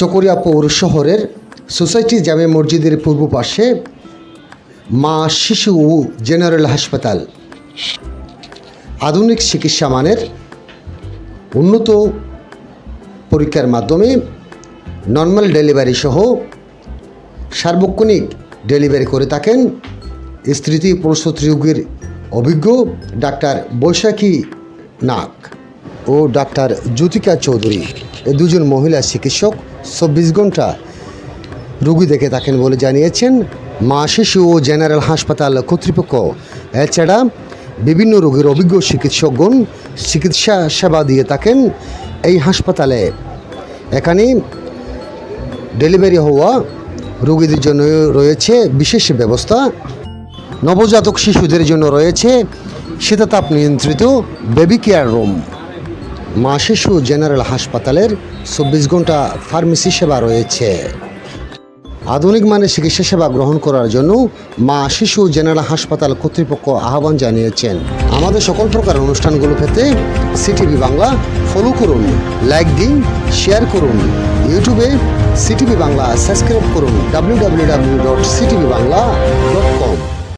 চকরিয়া পৌর শহরের সোসাইটি জামে মসজিদের পূর্ব পাশে মা শিশু ও জেনারেল হাসপাতাল। আধুনিক চিকিৎসা মানের উন্নত পরীক্ষার মাধ্যমে নর্মাল ডেলিভারি সহ সার্বক্ষণিক ডেলিভারি করে থাকেন স্ত্রীতি প্রসূত রোগীর অভিজ্ঞ ডাক্তার বৈশাখী নাগ ও ডাক্তার জ্যোতিকা চৌধুরী। এ দুজন মহিলা চিকিৎসক চব্বিশ ঘণ্টা রুগী দেখে থাকেন বলে জানিয়েছেন, মা শিশু ও জেনারেল হাসপাতাল কর্তৃপক্ষ। এছাড়া বিভিন্ন রোগীর অভিজ্ঞ চিকিৎসকগণ চিকিৎসা সেবা দিয়ে থাকেন এই হাসপাতালে। এখানে ডেলিভারি হওয়া রোগীদের জন্য রয়েছে বিশেষ ব্যবস্থা। নবজাতক শিশুদের জন্য রয়েছে শীতাতাপ নিয়ন্ত্রিত বেবি কেয়ার রুম। মা শিশু জেনারেল হাসপাতালের চব্বিশ ঘণ্টা ফার্মেসি সেবা রয়েছে। আধুনিক মানের চিকিৎসা সেবা গ্রহণ করার জন্য মা শিশু জেনারেল হাসপাতাল কর্তৃপক্ষ আহ্বান জানিয়েছেন। আমাদের সকল প্রকার অনুষ্ঠানগুলো পেতে সিটিভি বাংলা ফলো করুন লাইক দিন শেয়ার করুন। ইউটিউবে সিটিভি বাংলা সাবস্ক্রাইব করুন W W W dot CTV Bangla dot com